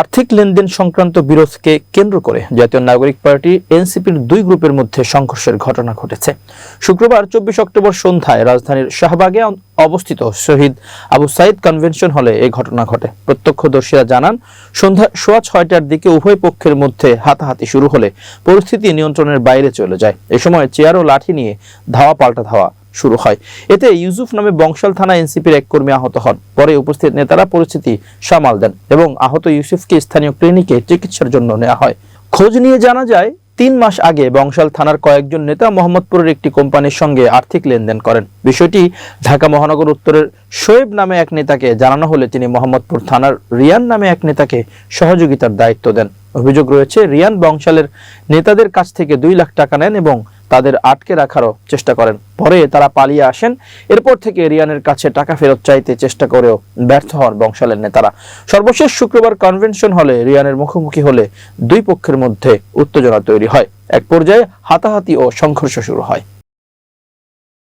আর্থিক লেনদেন সংক্রান্ত বিরোধকে কেন্দ্র করে জাতীয় নাগরিক পার্টি, এনসিপির দুই গ্রুপের মধ্যে সংঘর্ষের ঘটনা ঘটেছে। শুক্রবার, চব্বিশ অক্টোবর সন্ধ্যায় রাজধানীর শাহবাগে অবস্থিত শহীদ আবু সাইদ কনভেনশন হলে এই ঘটনা ঘটে। প্রত্যক্ষদর্শীরা জানান, সন্ধ্যা সোয়া ছয়টার দিকে উভয় পক্ষের মধ্যে হাতাহাতি শুরু হলে পরিস্থিতি নিয়ন্ত্রণের বাইরে চলে যায়। এ সময় চেয়ার ও লাঠি নিয়ে ধাওয়া পাল্টা ধাওয়া শুরু হয়। এতে ইউসুফ নামে বংশাল থানা এনসিপির এক কর্মী আহত হন। পরে উপস্থিত নেতারা পরিস্থিতি সামাল দেন এবং আহত ইউসুফকে স্থানীয় ক্লিনিকে চিকিৎসার জন্য নেওয়া হয়। খোঁজ নিয়ে জানা যায়, তিন মাস আগে বংশাল থানার কয়েকজন নেতা মোহাম্মদপুরের একটি কোম্পানির সঙ্গে আর্থিক লেনদেন করেন। বিষয়টি ঢাকা মহানগর উত্তরের শোয়েব নামে এক নেতাকে জানানো হলে তিনি মোহাম্মদপুর থানার রিয়ান নামে এক নেতাকে সহযোগিতার দায়িত্ব দেন। অভিযোগ রয়েছে, রিয়ান বংশালের নেতাদের কাছ থেকে দুই লাখ টাকা নেন এবং তাদের আটকে রাখারও চেষ্টা করেন। পরে তারা পালিয়ে আসেন। এরপর থেকে রিয়ানের কাছে টাকা ফেরত চাইতে চেষ্টা করেও ব্যর্থ হন বংশালের নেতারা। সর্বশেষ শুক্রবার কনভেনশন হলে রিয়ানের মুখোমুখি হলে দুই পক্ষের মধ্যে উত্তেজনা তৈরি হয়। এক পর্যায়ে হাতাহাতি ও সংঘর্ষ শুরু হয়।